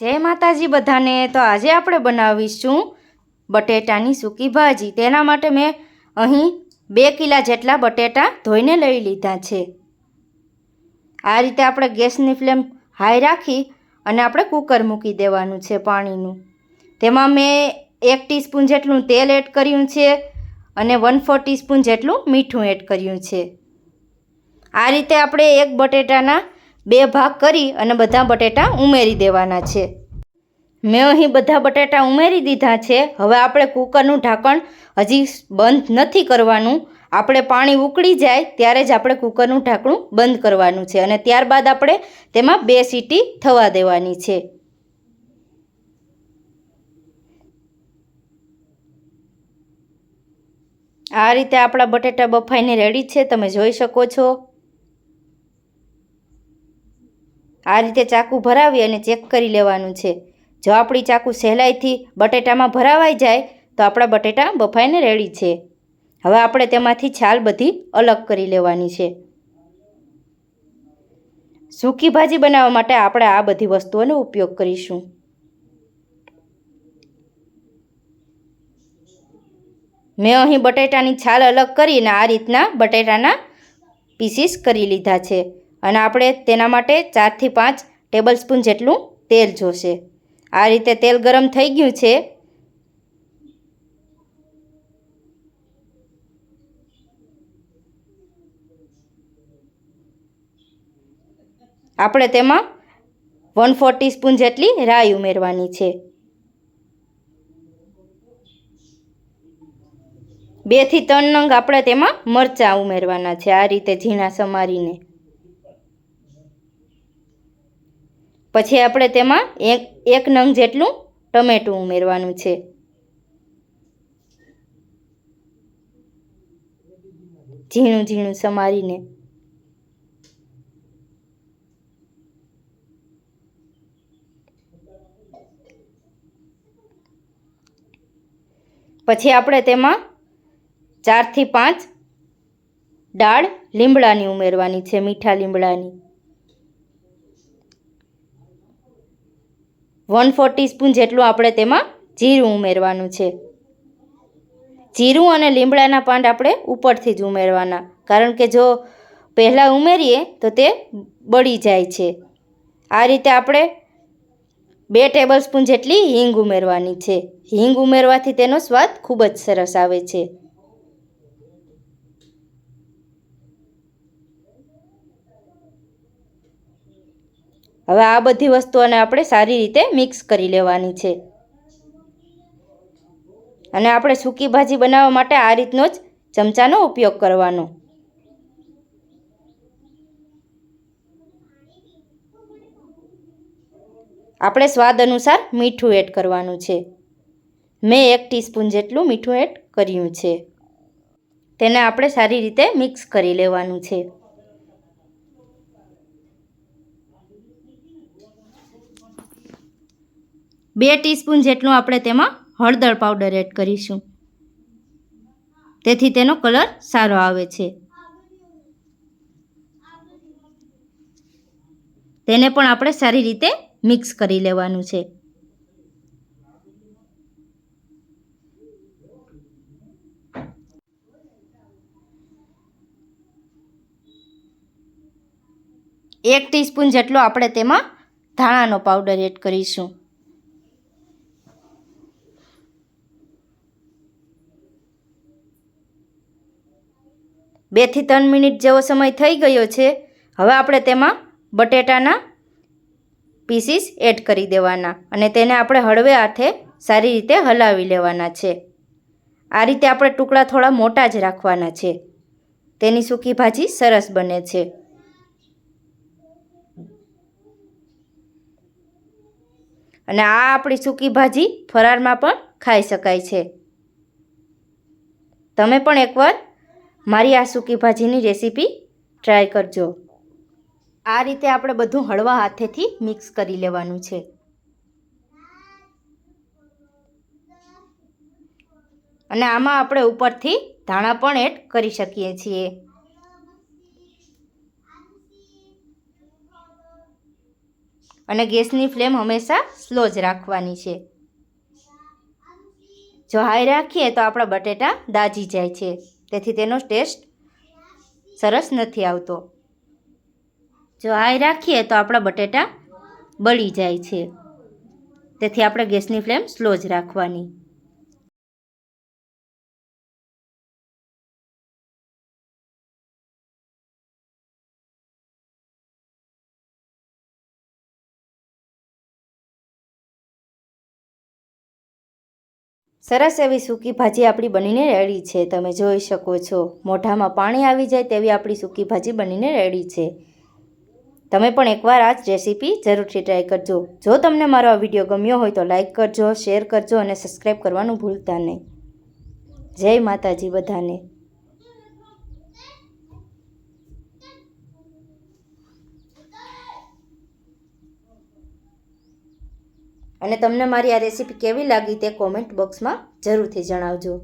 જય માતાજી બધાને, તો આજે આપણે બનાવીશું બટેટાની સૂકી ભાજી. તેના માટે મેં અહીં બે કિલા જેટલા બટેટા ધોઈને લઈ લીધા છે. આ રીતે આપણે ગેસની ફ્લેમ હાઈ રાખી અને આપણે કુકર મૂકી દેવાનું છે પાણીનું. તેમાં મેં એક ટીસ્પૂન જેટલું તેલ એડ કર્યું છે અને વન ફોર ટીસ્પૂન જેટલું મીઠું એડ કર્યું છે. આ રીતે આપણે એક બટેટાના બે ભાગ કરી અને બધા બટેટા ઉમેરી દેવાના છે. મેં અહીં બધા બટેટા ઉમેરી દીધા છે. હવે આપણે કુકરનું ઢાંકણ હજી બંધ નથી કરવાનું. આપણે પાણી ઉકળી જાય ત્યારે જ આપણે કુકરનું ઢાંકણું બંધ કરવાનું છે અને ત્યારબાદ આપણે તેમાં બે સીટી થવા દેવાની છે. આ રીતે આપણા બટેટા બફાઈને રેડી છે. તમે જોઈ શકો છો. આ રીતે ચાકુ ભરાવી અને ચેક કરી લેવાનું છે. જો આપણી ચાકુ સહેલાઈથી બટેટામાં ભરાવાઈ જાય, તો આપણા બટેટા બફાઈને રેડી છે. હવે આપણે તેમાંથી છાલ બધી અલગ કરી લેવાની છે. સૂકી ભાજી બનાવવા માટે આપણે આ બધી વસ્તુઓનો ઉપયોગ કરીશું. મેં અહીં બટેટાની છાલ અલગ કરીને આ રીતના બટેટાના પીસીસ કરી લીધા છે. અને આપણે તેના માટે ચારથી પાંચ ટેબલ સ્પૂન જેટલું તેલ જોશે. આ રીતે તેલ ગરમ થઈ ગયું છે. આપણે તેમાં વન ફોર ટીસ્પૂન જેટલી રાઈ ઉમેરવાની છે. બેથી ત્રણ નંગ આપણે તેમાં મરચાં ઉમેરવાના છે, આ રીતે ઝીણા સમારીને. પછી આપણે તેમાં એક એક નંગ જેટલું ટમેટું ઉમેરવાનું છે. ઝીણું ઝીણું સમારીને. પછી આપણે તેમાં ચારથી પાંચ દાળ લીમડાની ઉમેરવાની છે, મીઠા લીમડાની વન ફોર ટીસ્પૂન જેટલું આપણે તેમાં જીરું ઉમેરવાનું છે. જીરું અને લીમડાના પાંદ આપણે ઉપરથી જ ઉમેરવાના. કારણ કે જો પહેલાં ઉમેરીએ તો તે બળી જાય છે. આ રીતે આપણે બે ટેબલ સ્પૂન જેટલી હિંગ ઉમેરવાની છે. હિંગ ઉમેરવાથી તેનો સ્વાદ ખૂબ જ સરસ આવે છે. હવે આ બધી વસ્તુઓને આપણે સારી રીતે મિક્સ કરી લેવાની છે. અને આપણે સૂકી ભાજી બનાવવા માટે આ રીતનો જ ચમચાનો ઉપયોગ કરવાનો. આપણે સ્વાદ અનુસાર મીઠું એડ કરવાનું છે. મેં એક ટીસ્પૂન જેટલું મીઠું એડ કર્યું છે. તેને આપણે સારી રીતે મિક્સ કરી લેવાનું છે. બે ટીસ્પૂન જેટલું આપણે તેમાં હળદર પાવડર એડ કરીશું. તેથી તેનો કલર સારો આવે છે. તેને પણ આપણે સારી રીતે મિક્સ કરી લેવાનું છે. એક ટીસ્પૂન જેટલો આપણે તેમાં ધાણાનો પાવડર એડ કરીશું. બેથી ત્રણ મિનિટ જેવો સમય થઈ ગયો છે. હવે આપણે તેમાં બટેટાના પીસીસ એડ કરી દેવાના અને તેને આપણે હળવે હાથે સારી રીતે હલાવી લેવાના છે. આ રીતે આપણે ટુકડા થોડા મોટા જ રાખવાના છે. તેની સૂકી ભાજી સરસ બને છે. અને આ આપણી સૂકી ભાજી ફરાળમાં પણ ખાઈ શકાય છે. તમે પણ એકવાર મારી આ સૂકી ભાજીની રેસીપી ટ્રાય કરજો. આ રીતે આપણે બધું હળવા હાથેથી મિક્સ કરી લેવાનું છે. અને આમાં આપણે ઉપરથી ધાણા પણ એડ કરી શકીએ છીએ. અને ગેસની ફ્લેમ હંમેશા સ્લો જ રાખવાની છે. જો હાઈ રાખીએ તો આપણા બટેટા દાજી જાય છે. તેથી તેનો ટેસ્ટ સરસ નથી આવતો. જો હાઈ રાખીએ તો આપણા બટેટા બળી જાય છે. તેથી આપણે ગેસની ફ્લેમ સ્લો જ રાખવાની. સરસ એવી સૂકી ભાજી આપણી બનીને રેડી છે. તમે જોઈ શકો છો, મોઢામાં પાણી આવી જાય તેવી આપણી સૂકી ભાજી બનીને રેડી છે. તમે પણ એકવાર આ જ રેસીપી જરૂરથી ટ્રાય કરજો. જો તમને મારો આ વીડિયો ગમ્યો હોય તો લાઇક કરજો, શેર કરજો અને સબસ્ક્રાઈબ કરવાનું ભૂલતા નહીં. જય માતાજી બધાને. અને તમને મારી આ રેસીપી કેવી લાગી તે કોમેન્ટ બોક્સમાં જરૂરથી જણાવજો.